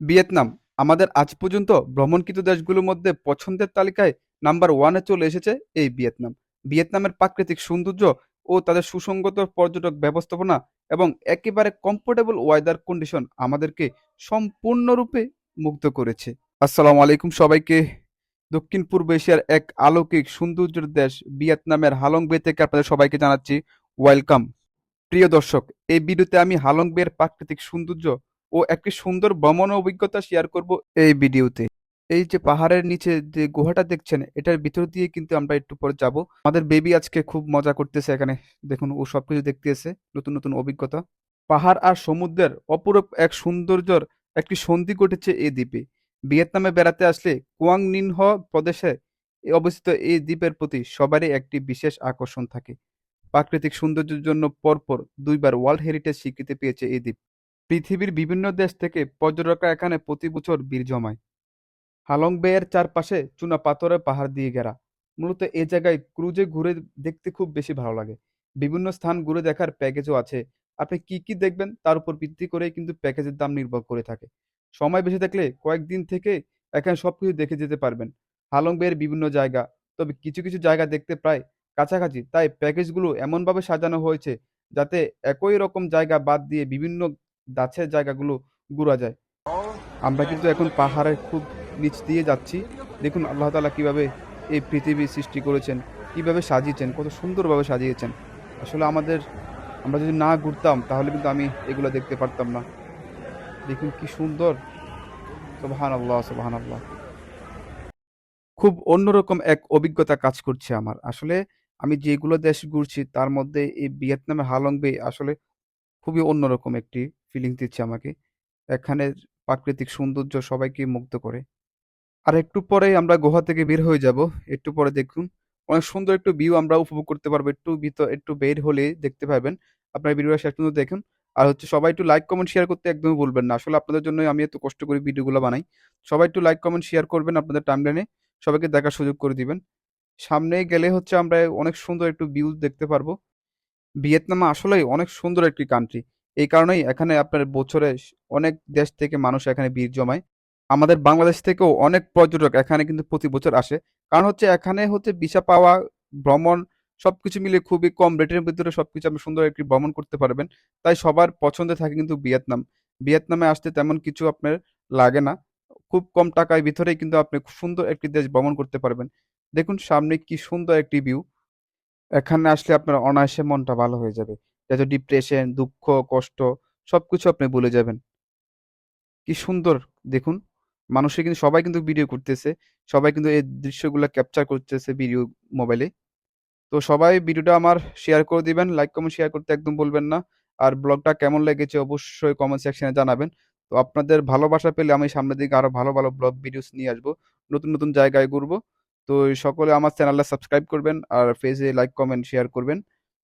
Vietnam. আমাদের আজ পর্যন্ত ভ্রমণকৃত দেশগুলোর মধ্যে পছন্দের তালিকায় নাম্বার ওয়ানে চলে এসেছে এই ভিয়েতনাম। ভিয়েতনামের প্রাকৃতিক সৌন্দর্য ও তাদের সুসংগত পর্যটক ব্যবস্থাপনা এবং একেবারে কমফোর্টেবল ওয়েদার কন্ডিশন আমাদেরকে সম্পূর্ণরূপে মুগ্ধ করেছে। আসসালামু আলাইকুম সবাইকে। দক্ষিণ পূর্ব এশিয়ার এক আলৌকিক সৌন্দর্যের দেশ ভিয়েতনামের হালং বে থেকে আপনাদের সবাইকে জানাচ্ছি ওয়েলকাম প্রিয় দর্শক, এই ভিডিওতে আমি হালং বের প্রাকৃতিক সৌন্দর্য ও একটি সুন্দর ভ্রমণ অভিজ্ঞতা শেয়ার করব এই ভিডিওতে। এই যে পাহাড়ের নিচে যে গুহাটা দেখছেন, এটার ভিতর দিয়ে কিন্তু আমরা একটু পরে যাব। আমাদের বেবি আজকে খুব মজা করতেছে এখানে। দেখুন, ও সবকিছু দেখতেছে, নতুন নতুন অভিজ্ঞতা। পাহাড় আর সমুদ্রের অপরূপ এক সৌন্দর্যর একটি সন্ধি ঘটেছে এই দ্বীপে। ভিয়েতনামে বেড়াতে আসলে কুয়াং নিনহ প্রদেশে অবস্থিত এই দ্বীপের প্রতি সবারই একটি বিশেষ আকর্ষণ থাকে। প্রাকৃতিক সৌন্দর্যের জন্য পরপর দুইবার ওয়ার্ল্ড হেরিটেজ স্বীকৃতি পেয়েছে এই দ্বীপ। পৃথিবীর বিভিন্ন দেশ থেকে পর্যটকরা এখানে প্রতি বছর ভিড় জমায়। হালং বে এর চারপাশে চুনা পাথরের পাহাড় দিয়ে ঘেরা। মূলত এ জায়গায় ক্রুজে ঘুরে দেখতে খুব বেশি ভালো লাগে। বিভিন্ন স্থান ঘুরে দেখার প্যাকেজও আছে। আপনি কি কি দেখবেন তার উপর ভিত্তি করেই কিন্তু প্যাকেজের দাম নির্ভর করে থাকে। সময় বেশি থাকলে কয়েকদিন থেকে এখানে সবকিছু দেখে যেতে পারবেন। হালং বে এর বিভিন্ন জায়গা। তবে কিছু কিছু জায়গা দেখতে প্রায় কাছাকাছি। তাই প্যাকেজগুলো এমনভাবে সাজানো হয়েছে যাতে একই রকম জায়গা বাদ দিয়ে বিভিন্ন গাছের জায়গাগুলো ঘোরা যায়। আমরা কিন্তু এখন পাহাড়ের খুব নিচ দিয়ে যাচ্ছি। দেখুন আল্লাহ তালা কীভাবে এই পৃথিবী সৃষ্টি করেছেন, কীভাবে সাজিয়েছেন, কত সুন্দরভাবে সাজিয়েছেন। আসলে আমাদের, আমরা যদি না ঘুরতাম, তাহলে কিন্তু আমি এগুলো দেখতে পারতাম না। দেখুন কি সুন্দর। সুবহান আল্লাহ সুবহান আল্লাহ খুব অন্যরকম এক অভিজ্ঞতা কাজ করছে আমার। আসলে আমি যেগুলো দেশ ঘুরছি, তার মধ্যে এই ভিয়েতনামের হালং বে আসলে খুবই অন্যরকম একটি ফিলিং দিচ্ছে আমাকে। এখানের প্রাকৃতিক সৌন্দর্য সবাইকে মুগ্ধ করে। আর একটু পরেই আমরা গুহা থেকে বের হয়ে যাব। একটু পরে দেখুন, অনেক সুন্দর একটু ভিউ আমরা উপভোগ করতে পারব। একটু ভিতর, একটু বের হলে দেখতে পাবেন আপনার ভিডিওটা শেষ পর্যন্ত দেখুন। আর হচ্ছে সবাই একটু লাইক কমেন্ট শেয়ার করতে একদমই ভুলবেন না। আসলে আপনাদের জন্যই আমি এত কষ্ট করে ভিডিওগুলো বানাই। সবাই একটু লাইক কমেন্ট শেয়ার করবেন আপনাদের টাইমলাইনে সবাইকে দেখার সুযোগ করে দিবেন। সামনে গেলে হচ্ছে আমরা অনেক সুন্দর একটু ভিউ দেখতে পারব। ভিয়েতনাম আসলেই অনেক সুন্দর একটি কান্ট্রি এই কারণেই এখানে আপনার বছরে অনেক দেশ থেকে মানুষ এখানে ভিড় জমায়। আমাদের বাংলাদেশ থেকেও অনেক পর্যটক এখানে কিন্তু প্রতি বছর আসে। কারণ হচ্ছে এখানে হচ্ছে ভিসা পাওয়া, ভ্রমণ সবকিছু মিলে খুবই কম রেটের ভিতরে সবকিছু আপনি সুন্দর একটি ভ্রমণ করতে পারবেন। তাই সবার পছন্দে থাকে কিন্তু ভিয়েতনাম। ভিয়েতনামে আসতে তেমন কিছু আপনার লাগে না। খুব কম টাকার ভিতরেই কিন্তু আপনি খুব সুন্দর একটি দেশ ভ্রমণ করতে পারবেন। দেখুন সামনে কি সুন্দর একটি ভিউ এখানে আসলে আপনার অনায়াসে মনটা ভালো হয়ে যাবে। যত ডিপ্রেশন দুঃখ, কষ্ট সব কিছু আপনি ভুলে যাবেন। কি সুন্দর! দেখুন, মানুষের কিন্তু সবাই কিন্তু ভিডিও করতেছে, সবাই কিন্তু এই দৃশ্যগুলো ক্যাপচার করতেছে ভিডিও মোবাইলে তো সবাই ভিডিওটা আমার শেয়ার করে দিবেন লাইক কমেন্ট শেয়ার করতে একদম বলবেন না। আর ব্লগটা কেমন লেগেছে অবশ্যই কমেন্ট সেকশনে জানাবেন। তো আপনাদের ভালোবাসা পেলে আমি সামনের দিকে আরও ভালো ভালো ব্লগ ভিডিওস নিয়ে আসব, নতুন নতুন জায়গায় ঘুরবো। তো সকলে আমার চ্যানেলটা সাবস্ক্রাইব করবেন, আর পেজে লাইক কমেন্ট শেয়ার করবেন।